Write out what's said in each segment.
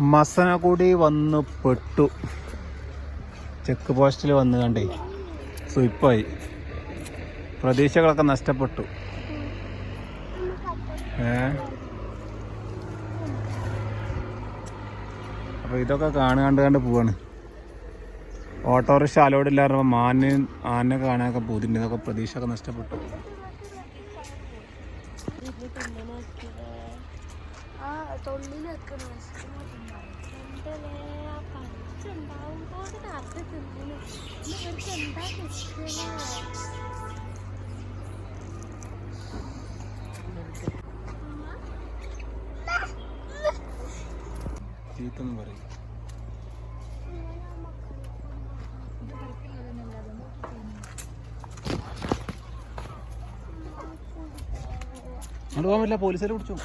മസനഗുഡി വന്ന് പെട്ടു. ചെക്ക് പോസ്റ്റിൽ വന്ന് കണ്ടേ. സ്വിപ്പായി പ്രതീക്ഷകളൊക്കെ നഷ്ടപ്പെട്ടു. ഏ? അപ്പോൾ ഇതൊക്കെ കാണു കണ്ട് കണ്ട് പോവാണ്. ഓട്ടോറിക്ഷ അലോഡ് ഇല്ലാതെ മാന് ആനെ കാണാനൊക്കെ പോതിന്റെ ഇതൊക്കെ പ്രതീക്ഷ ഒക്കെ നഷ്ടപ്പെട്ടു. ഇവർക്ക് എന്താ പറയും. അങ്ങോട്ട് പോകാൻ പറ്റില്ല പോലീസിലെ പിടിച്ചു.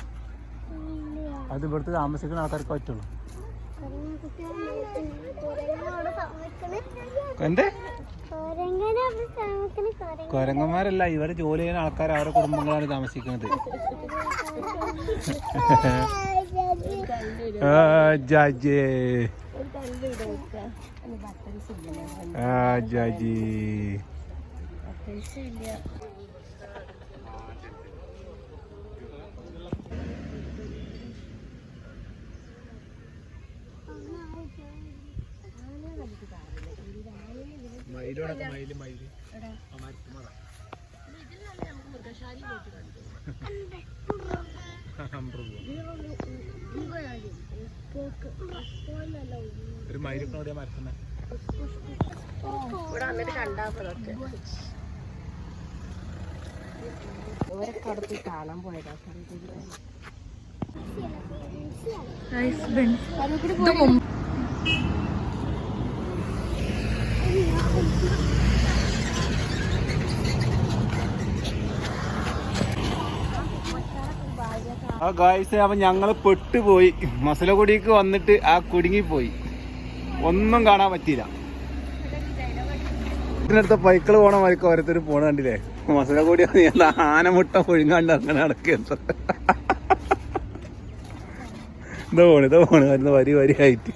അത് ഇവിടുത്തെ താമസിക്കുന്ന ആൾക്കാർക്ക് പറ്റുള്ളൂ. എന്തേ? കൊരങ്ങന്മാരല്ല ഇവർ ജോലി ചെയ്യുന്ന ആൾക്കാർ അവരുടെ കുടുംബങ്ങളാണ് താമസിക്കുന്നത്. ആ, ജാജേ. ആ, ജാജി. ഒരു എവിടെയാ മരത്തുന്നെ ഇവിടെ വന്നിട്ട് കണ്ടാപ്പതൊക്കെ ഓരൊക്കെ അടുത്ത് കാണാൻ പോയതാ. ആ ഗായ്സ് അപ്പൊ ഞങ്ങൾ പെട്ടുപോയി. മസലകുടിക്ക് വന്നിട്ട് ആ കുടുങ്ങിപ്പോയി. ഒന്നും കാണാൻ പറ്റിയില്ല. ഇതിനടുത്ത പൈക്കിൾ പോണ വഴിക്ക് ഓരോരുത്തർ പോണ കണ്ടില്ലേ? മസലകുടി ആന ആനമുട്ട ഒഴുങ്ങാണ്ട് അങ്ങനെ നടക്കുന്നത് ഇതാ പോണ് ഇതാ പോണ്. വരുന്ന വരി വരി ആയിട്ട്.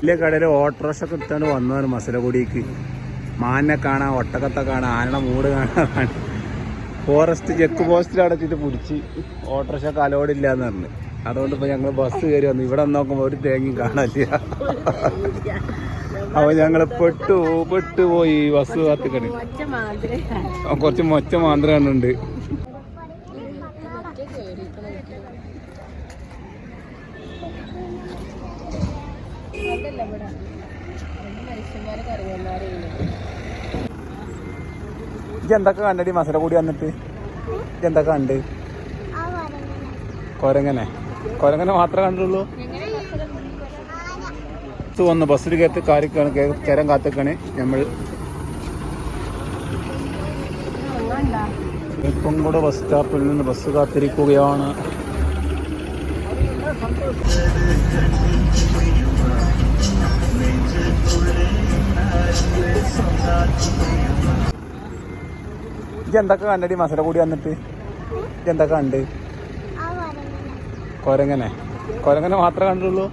വലിയ കടയിൽ ഓട്ടോറിക്ഷ ഒക്കെ എടുത്താണ് വന്നതാണ് മസലകുടിക്ക് മാനിനെ കാണാം ഒട്ടകത്തെ കാണാം ആനയുടെ മൂട് കാണാൻ. ഫോറസ്റ്റ് ചെക്ക് പോസ്റ്റിൽ അടച്ചിട്ട് പിടിച്ച് ഓട്ടോറിക്ഷ കലോടില്ല എന്ന് പറഞ്ഞു. അതുകൊണ്ട് ഇപ്പൊ ഞങ്ങൾ ബസ് കയറി വന്നു. ഇവിടെ നോക്കുമ്പോ ഒരു തേങ്ങയും കാണാനില്ല. അപ്പൊ ഞങ്ങൾ പെട്ടു പെട്ടു പോയി ബസ് കാത്തിക്കണ്. കൊറച്ച് മൊച്ച മാന്ത്രം കണ്ടുണ്ട് ഇവിടെ. ഇജ്ജ് എന്തൊക്കെ കണ്ടടി? മസല കൂടി വന്നിട്ട്. ഇജ്ജ് എന്തൊക്കെ കണ്ട്? കൊരങ്ങനെ. കൊരങ്ങനെ മാത്രമേ കണ്ടുള്ളൂ. വന്ന് ബസ്സിൽ കയറ്റി കാരിക്കാണ് ചരം കാത്തിക്കാണ് നമ്മൾ ഇപ്പം കൂടെ ബസ് സ്റ്റാപ്പിൽ നിന്ന് ബസ് കാത്തിരിക്കുകയാണ്. ഇജ്ജ് എന്തൊക്കെ കണ്ടടി മസല കൂടി വന്നിട്ട്? എന്തൊക്കെ കണ്ട്? കൊരങ്ങനെ. കൊരങ്ങനെ മാത്രമേ കണ്ടുള്ളൂ.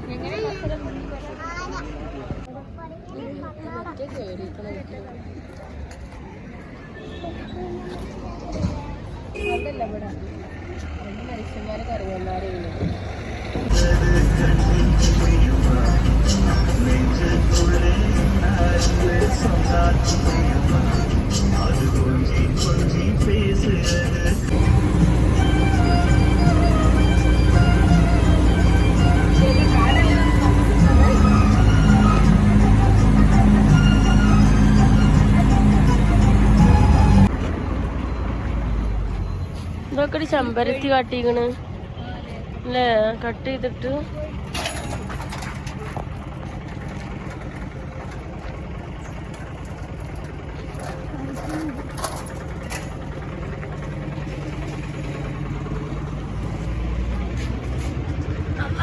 അതല്ല ഇതൊക്കെ ഒരു ചെമ്പരത്തി കാട്ടിക്കണ്? അല്ലേ? കട്ട് ചെയ്തിട്ട്.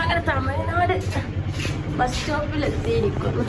അങ്ങനെ തമിഴ്നാട് ബസ് സ്റ്റോപ്പിൽ എത്തിയിരിക്കുന്നു.